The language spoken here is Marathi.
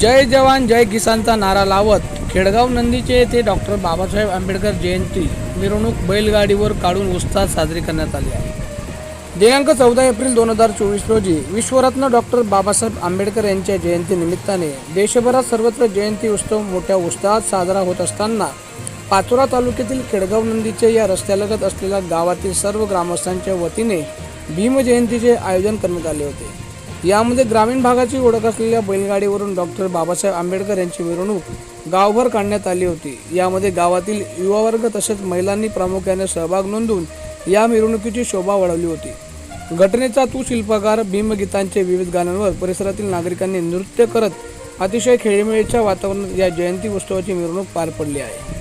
जय जवान जय किसानचा नारा लावत खेडगाव नंदीचे येथे डॉक्टर बाबासाहेब आंबेडकर जयंती. मिरवणूक बैलगाडीवर काढून उत्साहात साजरी करण्यात आली आहे. दिनांक चौदा एप्रिल दोन हजार चोवीस रोजी विश्वरत्न डॉक्टर बाबासाहेब आंबेडकर यांच्या जयंतीनिमित्ताने देशभरात सर्वत्र जयंती उत्सव मोठ्या उत्साहात साजरा होत असताना पाचोरा तालुक्यातील खेडगाव नंदीचे या रस्त्यालगत असलेल्या गावातील सर्व ग्रामस्थांच्या वतीने भीमजयंतीचे आयोजन करण्यात आले होते. यामध्ये ग्रामीण भागाची ओळख असलेल्या बैलगाडीवरून डॉक्टर बाबासाहेब आंबेडकर यांची मिरवणूक गावभर काढण्यात आली होती. यामध्ये गावातील युवावर्ग तसेच महिलांनी प्रामुख्याने सहभाग नोंदवून या मिरवणुकीची शोभा वाढवली होती. घटनेचा तू शिल्पकार भीमगीतांचे विविध गाण्यांवर परिसरातील नागरिकांनी नृत्य करत अतिशय खेळीमेळीच्या वातावरणात या जयंती उत्सवाची मिरवणूक पार पडली आहे.